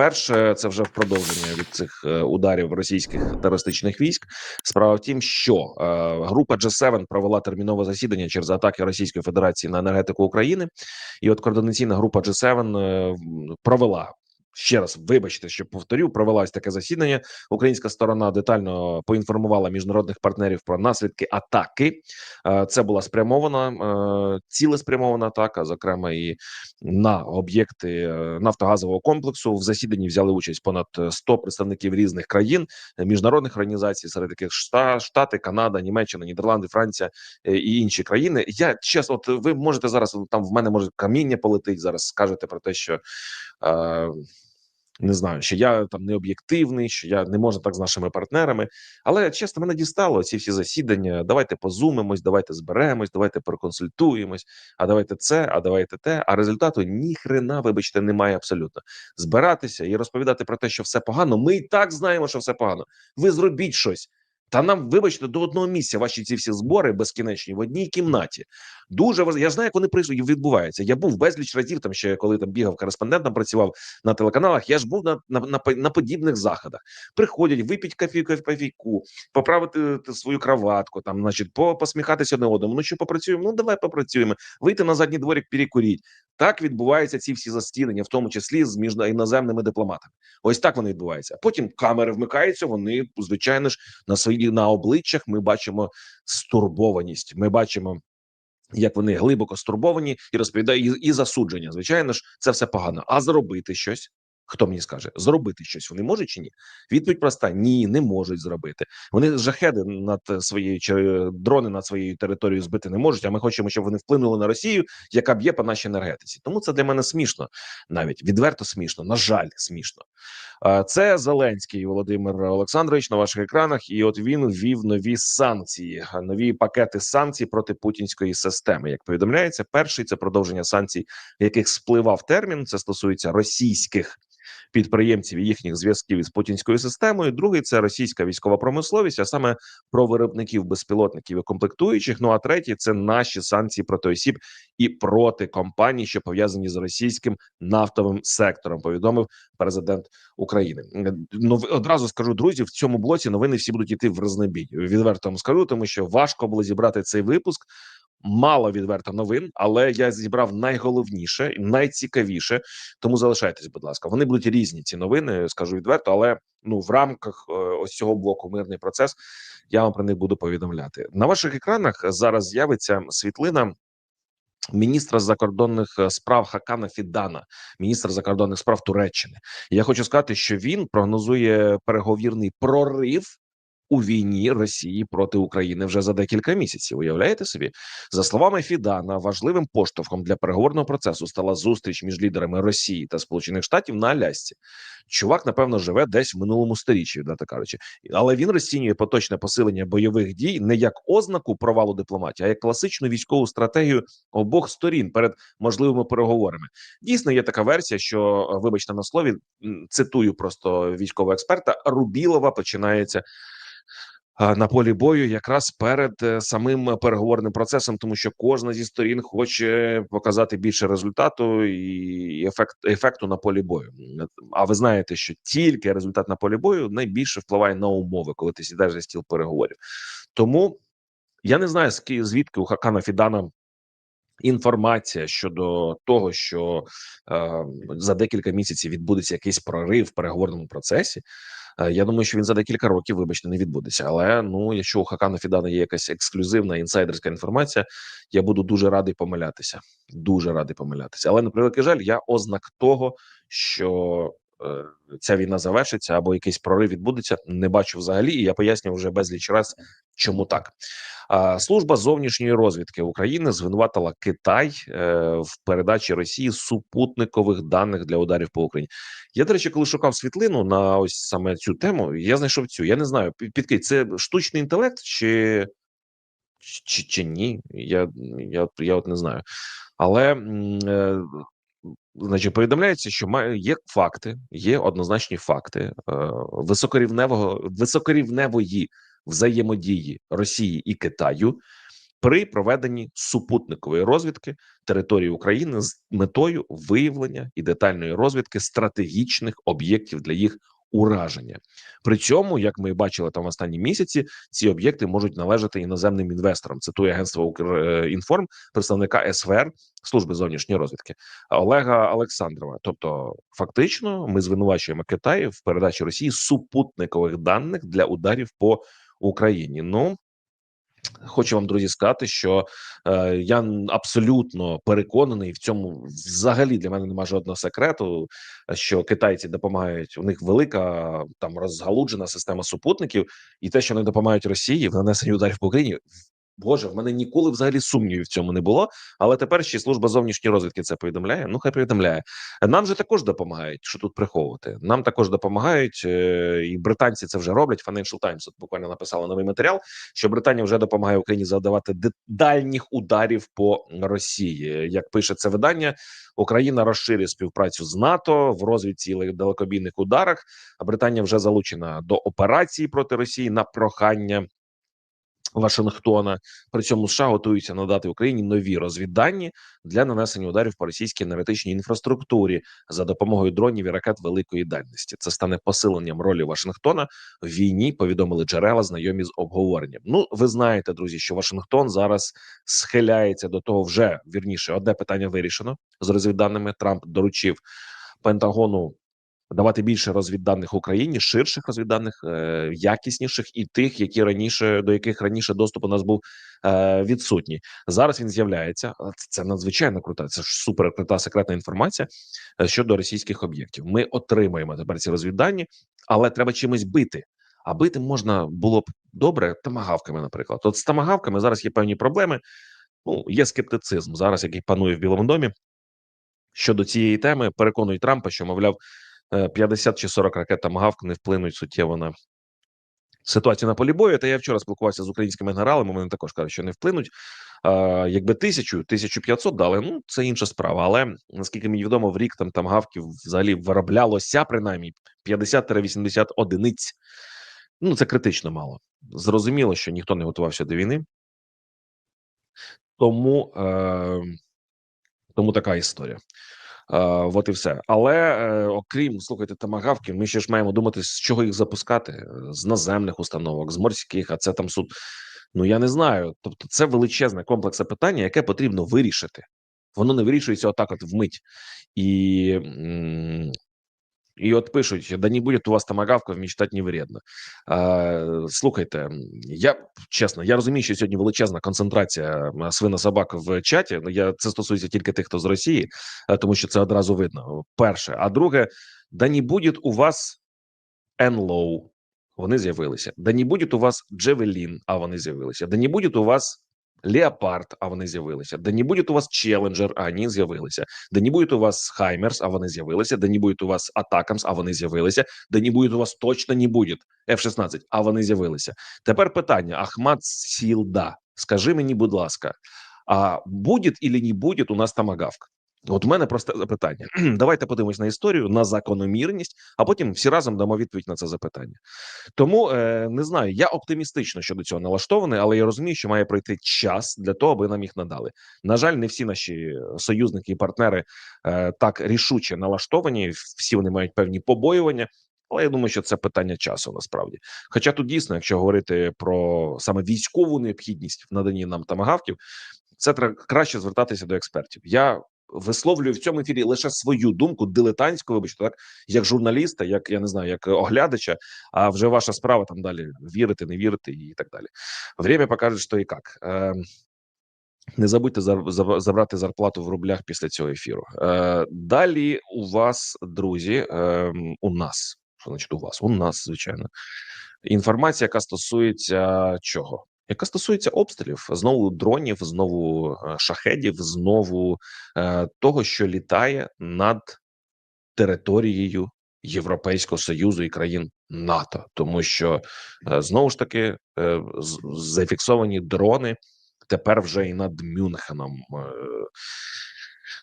Перше, це вже в продовження від цих е, ударів російських терористичних військ. Справа в тім, що е, група G7 провела термінове засідання через атаки Російської Федерації на енергетику України, і от координаційна група G7 е, провела. Ще раз вибачте, що повторю, провелось таке засідання. Українська сторона детально поінформувала міжнародних партнерів про наслідки атаки. Е, Це була спрямована е, цілеспрямована атака, зокрема і на об'єкти е, нафтогазового комплексу. В засіданні взяли участь понад 100 представників різних країн, міжнародних організацій, серед яких Шта- Штати, Канада, Німеччина, Нідерланди, Франція і інші країни. Я чесно, от ви можете зараз там в мене може каміння полетить. Зараз скажете про те, що. Не знаю, що я там не об'єктивний, що я не можу так з нашими партнерами. Але чесно, мене дістало ці всі засідання. Давайте позумимось, давайте зберемось, давайте проконсультуємось. А давайте це, а давайте те. А результату ні хрена, вибачте, немає абсолютно. Збиратися і розповідати про те, що все погано. Ми і так знаємо, що все погано. Ви зробіть щось. Та нам, вибачте, до одного місця ваші ці всі збори безкінечні в одній кімнаті. Дуже важ... Я знаю, як вони відбуваються. Я був безліч разів там ще коли там бігав кореспондентом, працював на телеканалах. Я ж був на, на, на, на подібних заходах. Приходять, випіть кафі, кофійку, поправити свою краватку, там, значить, по, посміхатися одне одному. Ну що попрацюємо? Ну давай попрацюємо. Вийти на задній дворик, перекуріть. Так відбуваються ці всі застілення, в тому числі з між іноземними дипломатами. Ось так вони відбуваються. Потім камери вмикаються. Вони звичайно ж на свої на обличчях ми бачимо стурбованість. Ми бачимо. Як вони глибоко стурбовані і розповідають і, і засудження. Звичайно ж, це все погано. А зробити щось. Хто мені скаже, зробити щось вони можуть чи ні? Відповідь проста: ні, не можуть зробити. Вони жахеди над своєю чи дрони над своєю територією збити не можуть. А ми хочемо, щоб вони вплинули на Росію, яка б'є по нашій енергетиці. Тому це для мене смішно, навіть відверто смішно. На жаль, смішно. Е, Це Зеленський Володимир Олександрович на ваших екранах, і от він ввів нові санкції, нові пакети санкцій проти путінської системи. Як повідомляється, перший це продовження санкцій, яких спливав термін. Це стосується російських підприємців і їхніх зв'язків із путінською системою. Другий це російська військова промисловість, а саме про виробників безпілотників і комплектуючих. Ну а третій це наші санкції проти осіб і проти компаній, що пов'язані з російським нафтовим сектором. Повідомив президент України. Ну одразу скажу, друзі, в цьому блоці новини всі будуть йти в рознобій. Відверто вам скажу, тому що важко було зібрати цей випуск. Мало відверто новин, але я зібрав найголовніше, і найцікавіше. Тому залишайтесь, будь ласка. Вони будуть різні ці новини, скажу відверто, але ну в рамках е, ось цього блоку мирний процес я вам про них буду повідомляти. На ваших екранах зараз з'явиться світлина. Міністра закордонних е, справ Хакана Фідана, міністра закордонних справ Туреччини. Я хочу сказати, що він прогнозує переговірний прорив у війні Росії проти України вже за декілька місяців. Уявляєте собі, за словами Фідана, важливим поштовхом для переговорного процесу стала зустріч між лідерами Росії та Сполучених Штатів на Алясці. Чувак, напевно, живе десь в минулому сторіччі, відверто кажучи, але він розцінює поточне посилення бойових дій не як ознаку провалу дипломатії, а як класичну військову стратегію обох сторін перед можливими переговорами. Дійсно, є така версія, що вибачте на слові, цитую просто військового експерта. Рубілова починається на полі бою якраз перед е, самим переговорним процесом, тому що кожна зі сторін хоче показати більше результату і ефект ефекту на полі бою. А ви знаєте, що тільки результат на полі бою найбільше впливає на умови, коли ти сідаєш за стіл переговорів. Тому я не знаю, звідки у Хакана Фідана інформація щодо того, що е, за декілька місяців відбудеться якийсь прорив в переговорному процесі. Е, Я думаю, що він за декілька років, вибачте, не відбудеться. Але ну, якщо у Хакана Фідана є якась ексклюзивна інсайдерська інформація, я буду дуже радий помилятися. Дуже радий помилятися. Але на превеликий жаль, я ознак того, що е, ця війна завершиться або якийсь прорив відбудеться, не бачу взагалі. І я пояснюю вже безліч раз, чому так. Служба зовнішньої розвідки України звинуватила Китай е, в передачі Росії супутникових даних для ударів по Україні. Я, до речі, коли шукав світлину на ось саме цю тему, я знайшов цю. Я не знаю, під- підкинь, це штучний інтелект чи, чи, чи ні? Я, я, я от не знаю. Але е, значить, повідомляється, що має є факти, є однозначні факти е, високорівневого високорівневої взаємодії Росії і Китаю при проведенні супутникової розвідки території України з метою виявлення і детальної розвідки стратегічних об'єктів для їх ураження. При цьому, як ми бачили там в останні місяці, ці об'єкти можуть належати іноземним інвесторам. Цитує агентство «Укрінформ», представника СВР служби зовнішньої розвідки Олега Олександрова. Тобто, фактично, ми звинувачуємо Китай в передачі Росії супутникових даних для ударів по Україні. Ну Хочу вам, друзі, сказати, що е, я абсолютно переконаний в цьому. Взагалі для мене немає жодного секрету, що китайці допомагають. У них велика там розгалуджена система супутників, і те, що вони допомагають Росії в нанесенні ударів по Україні, Боже, в мене ніколи взагалі сумнівів в цьому не було. Але тепер ще служба зовнішньої розвідки це повідомляє. Ну, хай повідомляє. Нам же також допомагають, що тут приховувати. Нам також допомагають, е, і британці це вже роблять. Financial Times от буквально написала новий матеріал, що Британія вже допомагає Україні завдавати дальніх ударів по Росії. Як пише це видання, Україна розширює співпрацю з НАТО в розвідці і далекобійних ударах. А Британія вже залучена до операції проти Росії на прохання. Вашингтона при цьому США готуються надати Україні нові розвіддані для нанесення ударів по російській енергетичній інфраструктурі за допомогою дронів і ракет великої дальності. Це стане посиленням ролі Вашингтона в війні. Повідомили джерела, знайомі з обговоренням. Ну, ви знаєте, друзі, що Вашингтон зараз схиляється до того, вже вірніше одне питання вирішено з розвідданими. Трамп доручив Пентагону давати більше розвідданих Україні, ширших розвідданих, е, якісніших і тих, які раніше до яких раніше доступ у нас був е, відсутній. Зараз він з'являється. Це надзвичайно крута. Це ж супер крута секретна інформація е, щодо російських об'єктів. Ми отримаємо тепер ці розвіддані, але треба чимось бити. А бити можна було б добре тамагавками, наприклад. От з тамагавками зараз є певні проблеми. Ну є скептицизм зараз, який панує в Білому домі. Щодо цієї теми переконують Трампа, що мовляв 50 чи 40 ракет Тамагавк не вплинуть суттєво на ситуацію на полі бою. Та я вчора спілкувався з українськими генералами. Вони також кажуть, що не вплинуть. Якби тисячу, 1500 дали, ну це інша справа. Але наскільки мені відомо, в рік там тамгавків взагалі вироблялося принаймні 50-80 одиниць. Ну це критично мало. Зрозуміло, що ніхто не готувався до війни. Тому, е, тому така історія. От і все. Але е, окрім слухайте, тамагавки, ми ще ж маємо думати, з чого їх запускати з наземних установок, з морських, а це там суд. Ну я не знаю. Тобто, це величезне комплексне питання, яке потрібно вирішити. Воно не вирішується отак, от вмить. І і от пишуть: да не буде у вас тамагавка, мечтать не вредно. А, Слухайте, я чесно, я розумію, що сьогодні величезна концентрація свина собак в чаті. Я це стосується тільки тих, хто з Росії, тому що це одразу видно. Перше, а друге, да не буде у вас НЛОУ, вони з'явилися. Да не буде у вас Джевелін, а вони з'явилися. Да не буде у вас Леопард, а вони з'явилися. Да не буде у вас Челленджер, а вони з'явилися. Да не буде у вас Хаймерс, а вони з'явилися. Да не буде у вас Атакамс, а вони з'явилися. Да не буде у вас точно не буде F-16, а вони з'явилися. Тепер питання: Ахмат Сілда. Скажи мені, будь ласка, а буде или не буде у нас тамагавка? От у мене просте запитання. Давайте подивимось на історію, на закономірність, а потім всі разом дамо відповідь на це запитання. Тому е, не знаю, я оптимістично щодо цього налаштований, але я розумію, що має пройти час для того, аби нам їх надали. На жаль, не всі наші союзники і партнери е, так рішуче налаштовані. Всі вони мають певні побоювання. Але я думаю, що це питання часу насправді. Хоча тут дійсно, якщо говорити про саме військову необхідність в наданні нам тамагавків, це треба краще звертатися до експертів. Я висловлюю в цьому ефірі лише свою думку, дилетантську, вибачте, так як журналіста, як я не знаю, як оглядача. А вже ваша справа там далі вірити, не вірити і так далі. Время покаже, що і як. Е, не забудьте забрати зарплату в рублях після цього ефіру. Е, Далі у вас, друзі, е, у нас що значить у вас? У нас звичайно інформація, яка стосується чого? Яка стосується обстрілів знову дронів, знову е, шахедів, знову е, того, що літає над територією Європейського союзу і країн НАТО, тому що е, знову ж таки е, зафіксовані дрони тепер вже і над Мюнхеном. Е,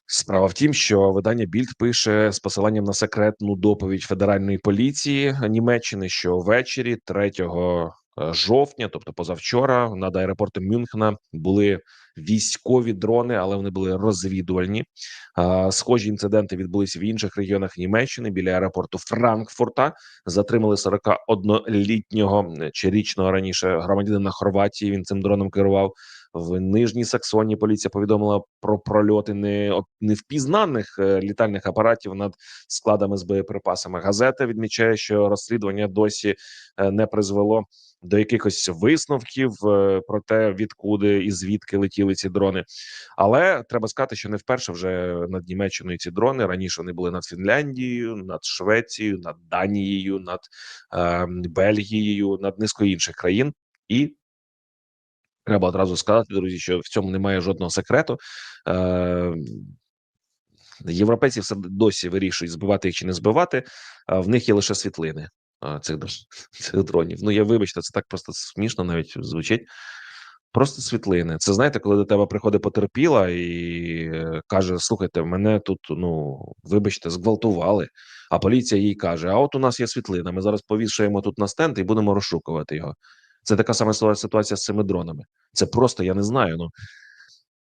Справа в тім, що видання Більд пише з посиланням на секретну доповідь федеральної поліції Німеччини, що ввечері 3 е, жовтня, тобто позавчора, над аеропортом Мюнхена були військові дрони, але вони були розвідувальні. Е, Схожі інциденти відбулися в інших регіонах Німеччини біля аеропорту Франкфурта. Затримали 41-літнього е, чи річного раніше громадянина Хорватії. Він цим дроном керував. В Нижній Саксонії поліція повідомила про прольоти не невпізнаних е, літальних апаратів над складами з боєприпасами. Газета відмічає, що розслідування досі е, не призвело до якихось висновків е, про те, відкуди і звідки летіли ці дрони. Але треба сказати, що не вперше вже над Німеччиною ці дрони раніше вони були над Фінляндією, над Швецією, над Данією, над е, Бельгією, над низкою інших країн і. Треба одразу сказати, друзі, що в цьому немає жодного секрету. Е, Європейці все досі вирішують, збивати їх чи не збивати. А в них є лише світлини а, цих, цих дронів. Ну я вибачте, це так просто смішно навіть звучить. Просто світлини. Це знаєте, коли до тебе приходить потерпіла і е, каже: Слухайте, мене тут, ну вибачте, зґвалтували. А поліція їй каже: А от у нас є світлина. Ми зараз повішаємо тут на стенд і будемо розшукувати його. Це така сама ситуація з цими дронами. Це просто я не знаю. Ну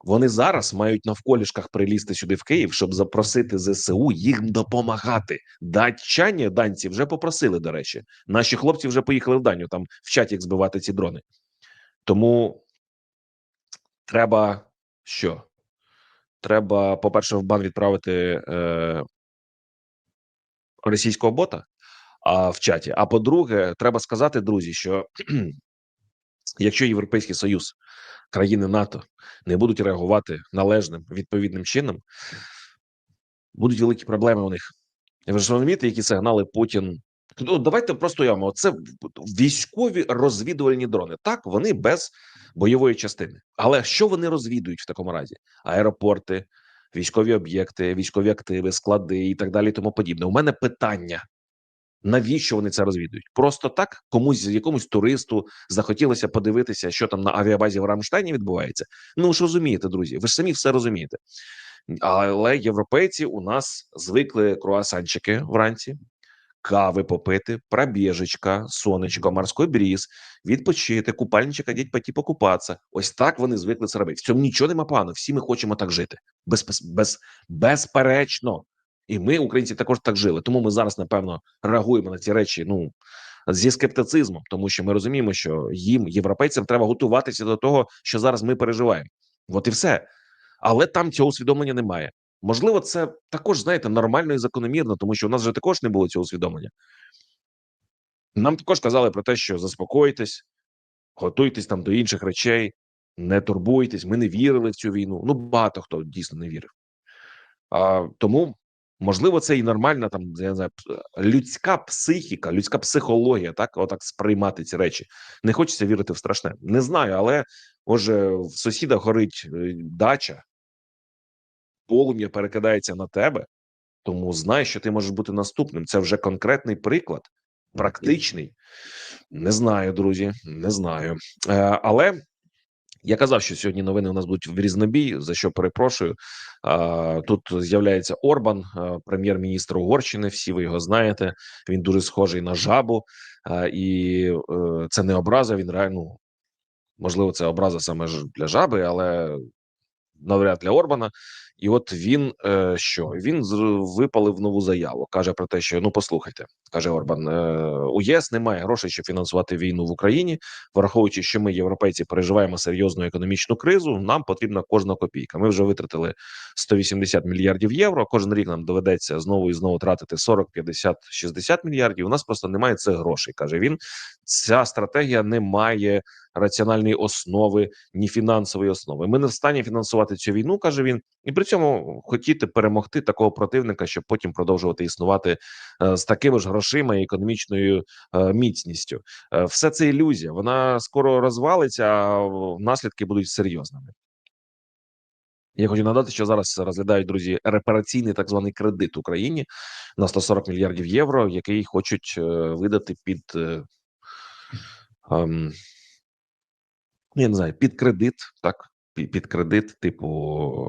вони зараз мають навколішках прилізти сюди в Київ, щоб запросити ЗСУ їм допомагати. Датчані данці вже попросили. До речі, наші хлопці вже поїхали в Данію там вчать як збивати ці дрони. Тому треба що? Треба, по-перше, в бан відправити е, російського бота а, в чаті. А по-друге, треба сказати, друзі, що якщо Європейський Союз, країни НАТО не будуть реагувати належним відповідним чином, будуть великі проблеми у них. Ви ж розумієте, які сигнали Путін. Ну, давайте просто уявимо, це військові розвідувальні дрони. Так, вони без бойової частини. Але що вони розвідують в такому разі? Аеропорти, військові об'єкти, військові активи, склади і так далі. Тому подібне. У мене питання: навіщо вони це розвідують? Просто так комусь якомусь туристу захотілося подивитися, що там на авіабазі в Рамштайні відбувається. Ну ж розумієте, друзі, ви ж самі все розумієте. Але європейці у нас звикли круасанчики вранці, кави попити, пробіжечка, сонечко, морський бріз, відпочити, купальничок одіть, пойти покупатися. Ось так вони звикли це робити. В цьому нічого нема пану. Всі ми хочемо так жити. Без, без, безперечно. І ми, українці, також так жили. Тому ми зараз, напевно, реагуємо на ці речі. Ну зі скептицизмом, тому що ми розуміємо, що їм, європейцям, треба готуватися до того, що зараз ми переживаємо. От і все. Але там цього усвідомлення немає. Можливо, це також знаєте нормально і закономірно, тому що у нас вже також не було цього усвідомлення. Нам також казали про те, що заспокойтесь, готуйтесь там до інших речей, не турбуйтесь. Ми не вірили в цю війну. Ну багато хто дійсно не вірив. А, Тому можливо це і нормальна там я не знаю, людська психіка, людська психологія, так отак сприймати ці речі. Не хочеться вірити в страшне. Не знаю, але може в сусіда горить е, дача полум'я перекидається на тебе, тому знай, що ти можеш бути наступним. Це вже конкретний приклад, практичний. Не знаю, друзі, не знаю. Е, але я казав, що сьогодні новини у нас будуть в різнобій, за що перепрошую. Тут з'являється Орбан, прем'єр-міністр Угорщини. Всі ви його знаєте. Він дуже схожий на жабу, і е, це не образа. Він реально ну, можливо, це образа саме для жаби, але навряд для Орбана. І от він е, що він випалив нову заяву. каже про те, що ну послухайте, каже Орбан: е, у ЄС немає грошей, щоб фінансувати війну в Україні, враховуючи, що ми, європейці, переживаємо серйозну економічну кризу. Нам потрібна кожна копійка. Ми вже витратили 180 мільярдів євро. Кожен рік нам доведеться знову і знову тратити 40, 50, 60 мільярдів. У нас просто немає цих грошей. каже він. Ця стратегія не має раціональної основи, ні фінансової основи. Ми не в стані фінансувати цю війну, каже він, і при цьому хотіти перемогти такого противника, щоб потім продовжувати існувати е, з такими ж грошима і економічною е, міцністю. Е, все це ілюзія. Вона скоро розвалиться, а наслідки будуть серйозними. Я хочу нагадати, що зараз розглядають друзі репараційний так званий кредит Україні на 140 мільярдів євро, який хочуть видати під ем, я не знаю, під кредит, так, під кредит, типу,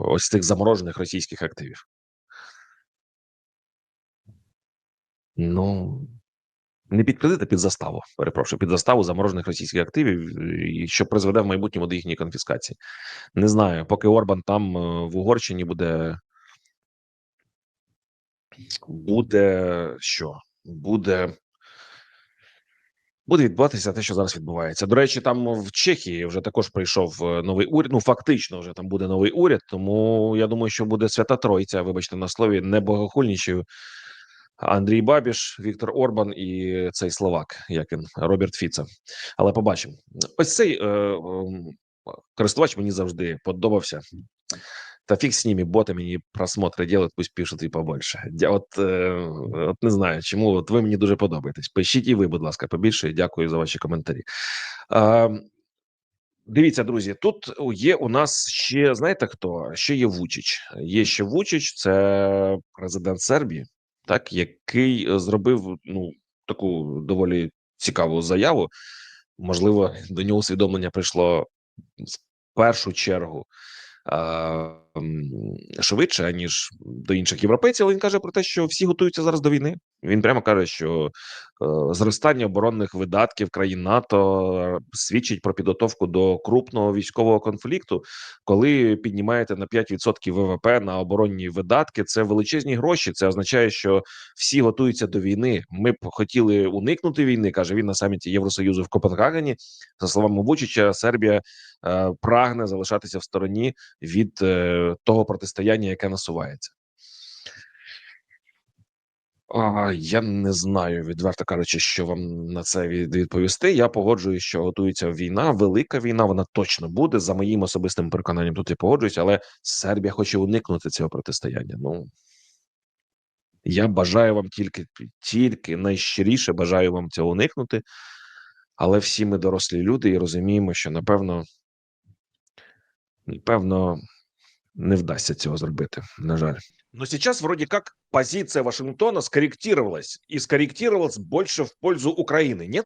ось цих заморожених російських активів. Ну, Не під кредит, а під заставу. Перепрошую, під заставу заморожених російських активів, і що призведе в майбутньому до їхньої конфіскації. Не знаю, поки Орбан там е, в Угорщині буде. Буде що? Буде. Буде відбуватися те, що зараз відбувається. До речі, там в Чехії вже також прийшов е, новий уряд. Ну фактично, вже там буде новий уряд. Тому я думаю, що буде свята тройця. Вибачте на слові, не богохульнічою. Андрій Бабіш, Віктор Орбан і цей словак, як він Роберт Фіца. Але побачимо. Ось цей е, е, користувач мені завжди подобався. Та фіг з ними, боти мені просмотри делают, пусть пишуть і побольше. От, е, от не знаю, чому от ви мені дуже подобаєтесь. Пишіть і ви, будь ласка, побільше. Дякую за ваші коментарі. Е, Дивіться, друзі, тут є у нас ще знаєте хто? Ще є Вучич. Є ще Вучич, це президент Сербії, так який е, зробив ну таку доволі цікаву заяву. Можливо, до нього усвідомлення прийшло в першу чергу е, швидше ніж до інших європейців. Він каже про те, що всі готуються зараз до війни. Він прямо каже, що е, зростання оборонних видатків країн НАТО свідчить про підготовку до крупного військового конфлікту. Коли піднімаєте на 5% ВВП на оборонні видатки, це величезні гроші. Це означає, що всі готуються до війни. Ми б хотіли уникнути війни, каже він на саміті Євросоюзу в Копенгагені. За словами Вучича, Сербія е, прагне залишатися в стороні від е, того протистояння, яке насувається. А, я не знаю, відверто кажучи, що вам на це відповісти. Я погоджуюсь, що готується війна, велика війна. Вона точно буде за моїм особистим переконанням. Тут я погоджуюсь, але Сербія хоче уникнути цього протистояння. Ну я бажаю вам тільки тільки найщиріше бажаю вам цього уникнути. Але всі ми дорослі люди і розуміємо, що напевно, напевно, не вдасться цього зробити. На жаль. Но сейчас вроде как позиция Вашингтона скорректировалась и скорректировалась больше в пользу Украины, нет?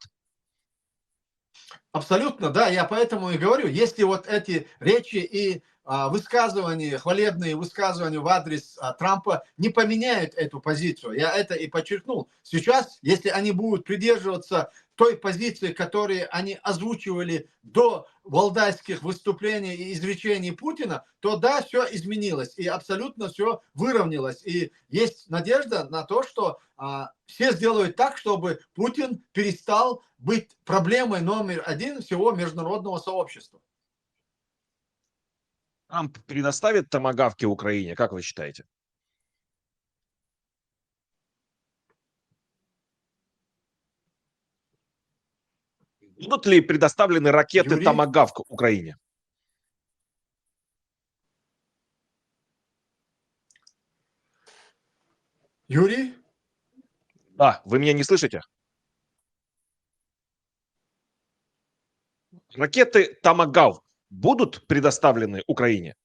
Абсолютно, да, я поэтому и говорю, если вот эти речи и а, высказывания, хвалебные высказывания в адрес а, Трампа не поменяют эту позицию, я это и подчеркнул. Сейчас, если они будут придерживаться той позиции, которые они озвучивали до валдайских выступлений и изречений Путина, то да, все изменилось и абсолютно все выровнялось. И есть надежда на то, что а, все сделают так, чтобы Путин перестал быть проблемой номер один всего международного сообщества. Трамп предоставит томагавки Украине, как вы считаете? Будут ли предоставлены ракеты Юрий? Томагавк Украине? Юрий? Да, вы меня не слышите? Ракеты Томагавк будут предоставлены Украине?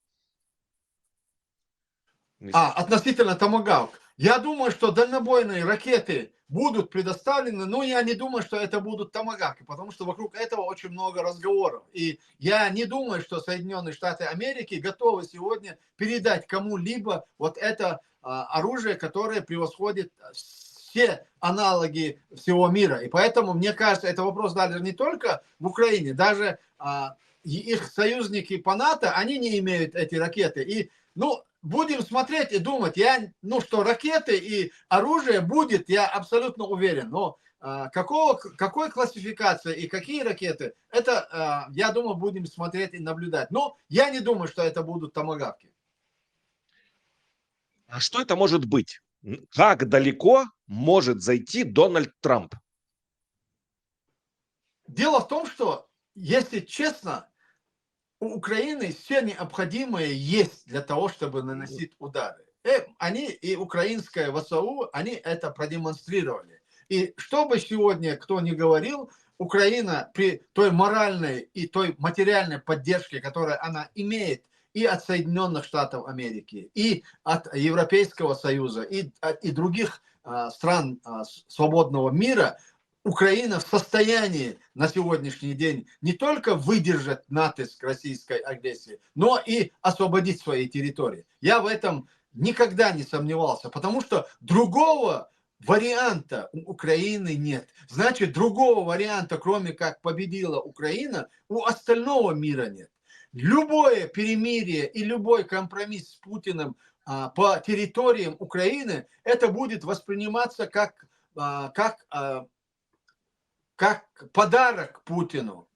А, относительно Томагавк. Я думаю, что дальнобойные ракеты будут предоставлены, но я не думаю, что это будут томагавки, потому что вокруг этого очень много разговоров. И я не думаю, что Соединенные Штаты Америки готовы сегодня передать кому-либо вот это а, оружие, которое превосходит все аналоги всего мира. И поэтому, мне кажется, это вопрос даже не только в Украине, даже а, их союзники по НАТО, они не имеют эти ракеты. И, ну, будем смотреть и думать, я, ну, что ракеты и оружие будет, я абсолютно уверен. Но а, какого, какой классификация и какие ракеты, это, а, я думаю, будем смотреть и наблюдать. Но я не думаю, что это будут томагавки. А что это может быть? Как далеко может зайти Дональд Трамп? Дело в том, что, если честно, у Украины все необходимое есть для того, чтобы наносить удары. Э, Они и украинское ВСУ, они это продемонстрировали. И что бы сегодня кто ни говорил, Украина при той моральной и той материальной поддержке, которую она имеет и от Соединенных Штатов Америки, и от Европейского Союза, и, от- и других а, стран а, свободного мира, Украина в состоянии на сегодняшний день не только выдержать натиск российской агрессии, но и освободить свои территории. Я в этом никогда не сомневался, потому что другого варианта у Украины нет. Значит, другого варианта, кроме как победила Украина, у остального мира нет. Любое перемирие и любой компромисс с Путиным а, по территориям Украины, это будет восприниматься как, а, как, а, как подарок Путину,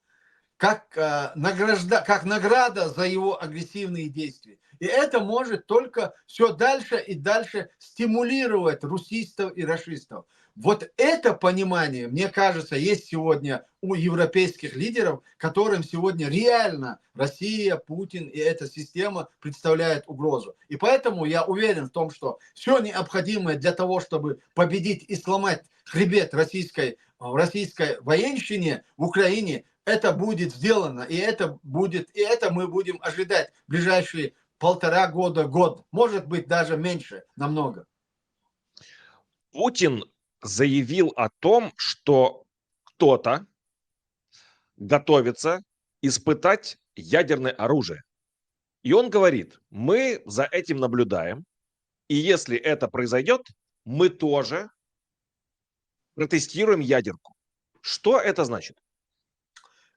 как, а, награжда, как награда за его агрессивные действия. И это может только все дальше и дальше стимулировать русистов и расистов. Вот это понимание, мне кажется, есть сегодня у европейских лидеров, которым сегодня реально Россия, Путин и эта система представляет угрозу. И поэтому я уверен в том, что все необходимое для того, чтобы победить и сломать хребет российской, российской военщине в Украине, это будет сделано, и это будет, и это мы будем ожидать в ближайшие полтора года, год, может быть даже меньше, намного. Путин заявил о том, что кто-то готовится испытать ядерное оружие. И он говорит, мы за этим наблюдаем, и если это произойдет, мы тоже протестируем ядерку. Что это значит?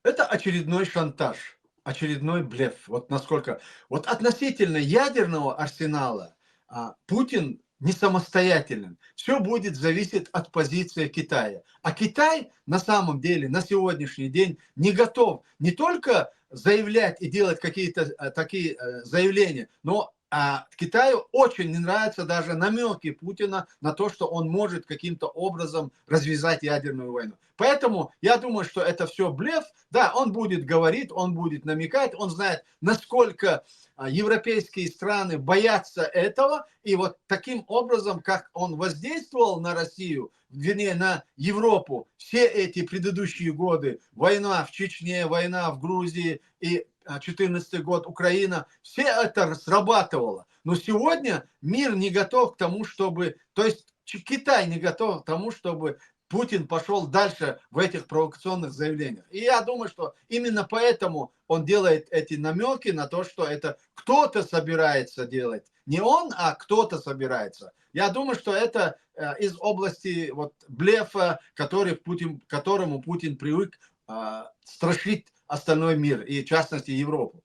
Это очередной шантаж, очередной блеф. Вот насколько... Вот относительно ядерного арсенала а, Путин не самостоятелен. Все будет зависеть от позиции Китая. А Китай на самом деле на сегодняшний день не готов не только заявлять и делать какие-то э, такие э, заявления, но а Китаю очень не нравятся даже намеки Путина на то, что он может каким-то образом развязать ядерную войну. Поэтому я думаю, что это все блеф. Да, он будет говорить, он будет намекать, он знает, насколько а, европейские страны боятся этого. И вот таким образом, как он воздействовал на Россию, вернее, на Европу все эти предыдущие годы, война в Чечне, война в Грузии и 2014 год, Украина, все это срабатывало. Но сегодня мир не готов к тому, чтобы, то есть Китай не готов к тому, чтобы Путин пошел дальше в этих провокационных заявлениях. И я думаю, что именно поэтому он делает эти намеки на то, что это кто-то собирается делать. Не он, а кто-то собирается. Я думаю, что это э, из области вот, блефа, который Путин, к которому Путин привык э, страшить остальной мир, и в частности Европу.